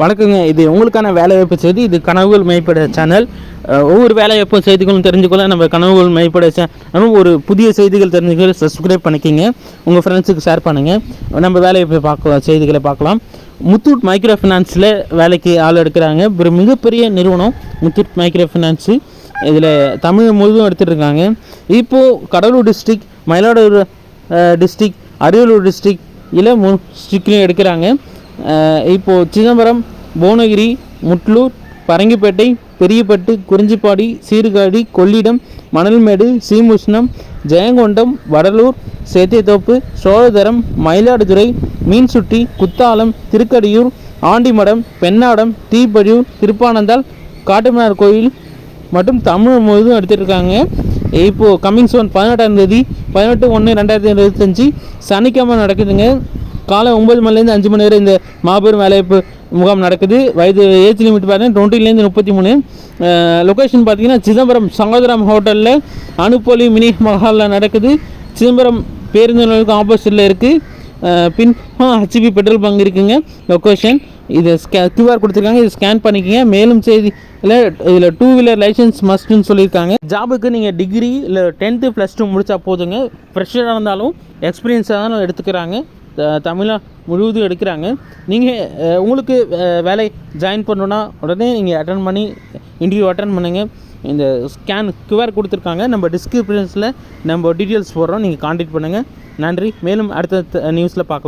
வணக்கங்க. இது உங்களுக்கான வேலைவாய்ப்பு செய்தி. இது கனவுகள் மேம்பட சேனல் ஒவ்வொரு வேலைவாய்ப்பு செய்திகளும் தெரிஞ்சுக்கொள்ள நம்ம கனவுகள் மேம்பட சேனல் ஒரு புதிய செய்திகள் தெரிஞ்சுக்க சப்ஸ்கிரைப் பண்ணிக்கிங்க. உங்கள் ஃப்ரெண்ட்ஸுக்கு ஷேர் பண்ணுங்கள் நம்ம வேலைவாய்ப்பு பார்க்கலாம் செய்திகளை பார்க்கலாம். முத்தூட் மைக்ரோ ஃபினான்ஸில் வேலைக்கு ஆள் எடுக்கிறாங்க. ஒரு மிகப்பெரிய நிறுவனம் முத்தூட் மைக்ரோ ஃபினான்ஸு இதில் தமிழ் முழுவதும் எடுத்துகிட்டு இருக்காங்க இப்போது Cuddalore district Mayiladuthurai district Ariyalur district இல்லை மூணு டிஸ்ட்ரிக்லையும் எடுக்கிறாங்க. இப்போது சிதம்பரம் புவனகிரி முட்லூர் பரங்கிப்பேட்டை பெரியப்பட்டு குறிஞ்சிப்பாடி சீர்காழி கொள்ளிடம் மணல்மேடு சீமுஷ்ணம் ஜெயங்கொண்டம் வடலூர் சேத்தியத்தோப்பு சோழதரம் மயிலாடுதுறை மீன்சுட்டி குத்தாலம் திருக்கடியூர் ஆண்டிமடம் பெண்ணாடம் தீப்பழியூர் திருப்பானந்தால் காட்டுமன்னார் கோயில் மற்றும் தமிழ் முழுவதும் எடுத்துட்டு இருக்காங்க இப்போது கம்மிங் சோன் பதினெட்டாம் தேதி பதினெட்டு ஒன்று ரெண்டாயிரத்தி இருபத்தஞ்சி சனிக்கிழமை நடக்குதுங்க. காலை ஒம்பது மணிலேருந்து அஞ்சு மணி வரை இந்த மாபெரும் வேலைவாய்ப்பு முகாம் நடக்குது. வயது ஏஜ் லிமிட் பார்த்தீங்கன்னா டுவெண்ட்டிலேருந்து முப்பத்தி மூணு லொக்கேஷன் பார்த்தீங்கன்னா சிதம்பரம் சங்கோதரம் ஹோட்டலில் அனுப்பொலி மினி மஹாலில் நடக்குது. சிதம்பரம் பேருந்து நிலையத்துக்கு ஆப்போசிட்டில் இருக்குது பின் ஹெச்பி பெட்ரோல் பங்க் இருக்குங்க. லொக்கேஷன் இதை ஸ்கே கியூஆர் கொடுத்துருக்காங்க. இதை ஸ்கேன் பண்ணிக்கங்க. மேலும் செய்தி இல்லை இதில் டூ வீலர் லைசன்ஸ் மஸ்ட்டுன்னு சொல்லியிருக்காங்க. ஜாபுக்கு நீங்கள் டிகிரி இல்லை டென்த்து ப்ளஸ் டூ முடித்தா போதுங்க. ஃப்ரெஷராக இருந்தாலும் எக்ஸ்பீரியன்ஸாக தான் எடுத்துக்கிறாங்க. த- முழுவதும் எடுக்கிறாங்க. நீங்கள் உங்களுக்கு வேலை ஜாயின் பண்ணணுன்னா உடனே நீங்கள் அட்டன் பண்ணி இன்டர்வியூ அட்டன் பண்ணுங்கள் இந்த ஸ்கேன் கியூஆர் கொடுத்துருக்காங்க. நம்ம டிஸ்கிரிப்ஷன்ஸில் நம்ம டீட்டெயில்ஸ் போடுறோம். நீங்கள் காண்டாக்ட் பண்ணுங்கள் நன்றி. மேலும் அடுத்த நியூஸில் பார்க்கலாம்.